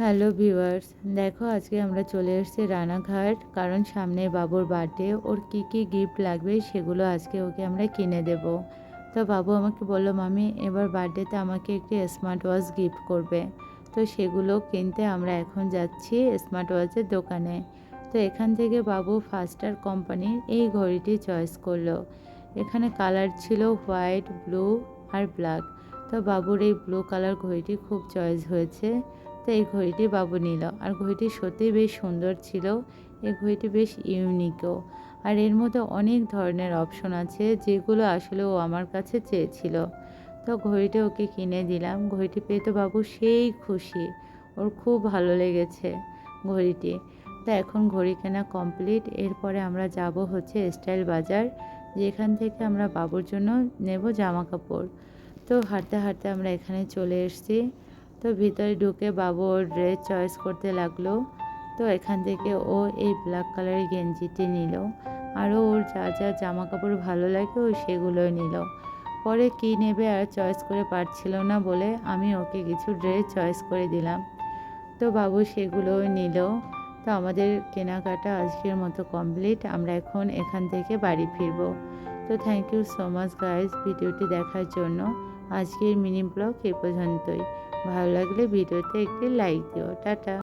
Hello viewers দেখো, আজকে আমরা চলে এসেছি রানাঘাট, কারণ সামনে বাবুর বার্থডে ওর কি কি গিফট লাগবে সেগুলো আজকে ওকে আমরা কিনে দেব। তো বাবু আমাকে বলল, মামি, এবার বার্থডেতে আমাকে একটি স্মার্ট ওয়াচ গিফট করবে। তো সেগুলো কিনতে আমরা এখন যাচ্ছি স্মার্ট ওয়াচের দোকানে। তো এখান থেকে বাবু ফাস্টার কোম্পানির এই ঘড়িটি চয়েস করল। এখানে কালার ছিল হোয়াইট ব্লু আর ব্ল্যাক তো বাবুর এই ব্লু কালার ঘড়িটি খুব চয়েস হয়েছে। তো এই ঘড়িটি বাবু নিল। আর ঘড়িটি সত্যিই বেশ সুন্দর ছিল। এই ঘড়িটি বেশ ইউনিকও আর এর মধ্যে অনেক ধরনের অপশন আছে যেগুলো আসলে ও আমার কাছে চেয়েছিল। তো ঘড়িটি ওকে কিনে দিলাম। ঘড়িটি পেয়ে তো বাবু সেই খুশি। ওর খুব ভালো লেগেছে ঘড়িটি। তা এখন ঘড়ি কেনা কমপ্লিট এরপরে আমরা যাব হচ্ছে স্টাইল বাজার, যেখান থেকে আমরা বাবুর জন্য নেব জামা কাপড় তো হাঁটতে হাঁটতে আমরা এখানে চলে এসেছি। তো ভিতরে ঢুকে বাবু ওর ড্রেস চয়েস করতে লাগল। তো এখান থেকে ও এই ব্ল্যাক কালারের গেঞ্জিটি নিল। আরও ওর যা যা জামা কাপড় ভালো লাগে ও সেগুলোই নিল। পরে কী নেবে আর চয়েস করে পারছিল না বলে আমি ওকে কিছু ড্রেস চয়েস করে দিলাম। তো বাবু সেগুলোও নিল। তো আমাদের কেনাকাটা আজকের মতো কমপ্লিট আমরা এখন এখান থেকে বাড়ি ফিরবো। তো thank you so much guys ভিডিওটি দেখার জন্য। আজকের মিনি ব্লগ এ পর্যন্তই। ভালো লাগলে ভিডিওতে একটি লাইক দিও। টাটা।